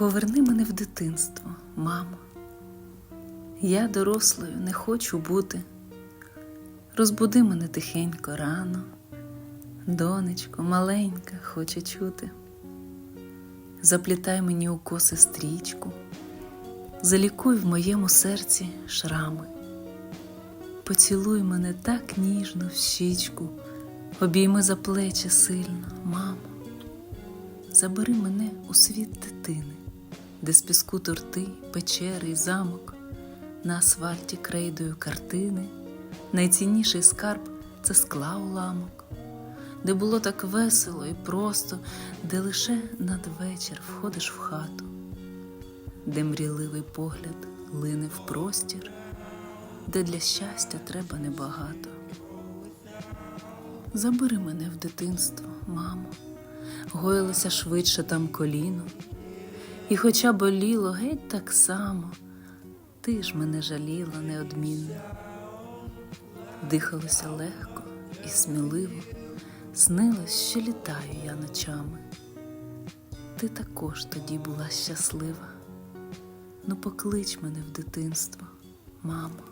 Поверни мене в дитинство, мамо. Я дорослою не хочу бути. Розбуди мене тихенько рано, донечко маленька хоче чути. Заплітай мені у коси стрічку, залікуй в моєму серці шрами. Поцілуй мене так ніжно в щічку, обійми за плечі сильно, мамо. Забери мене у світ дитини, де з піску торти, печери й замок, на асфальті крейдою картини, найцінніший скарб це скла уламок, де було так весело і просто, де лише надвечір входиш в хату, де мрійливий погляд лине в простір, де для щастя треба небагато. Забери мене в дитинство, мамо. Гоїлося швидше там коліно, і хоча боліло геть так само, ти ж мене жаліла неодмінно. Дихалося легко і сміливо, снилось, що літаю я ночами. Ти також тоді була щаслива. Ну поклич мене в дитинство, мамо.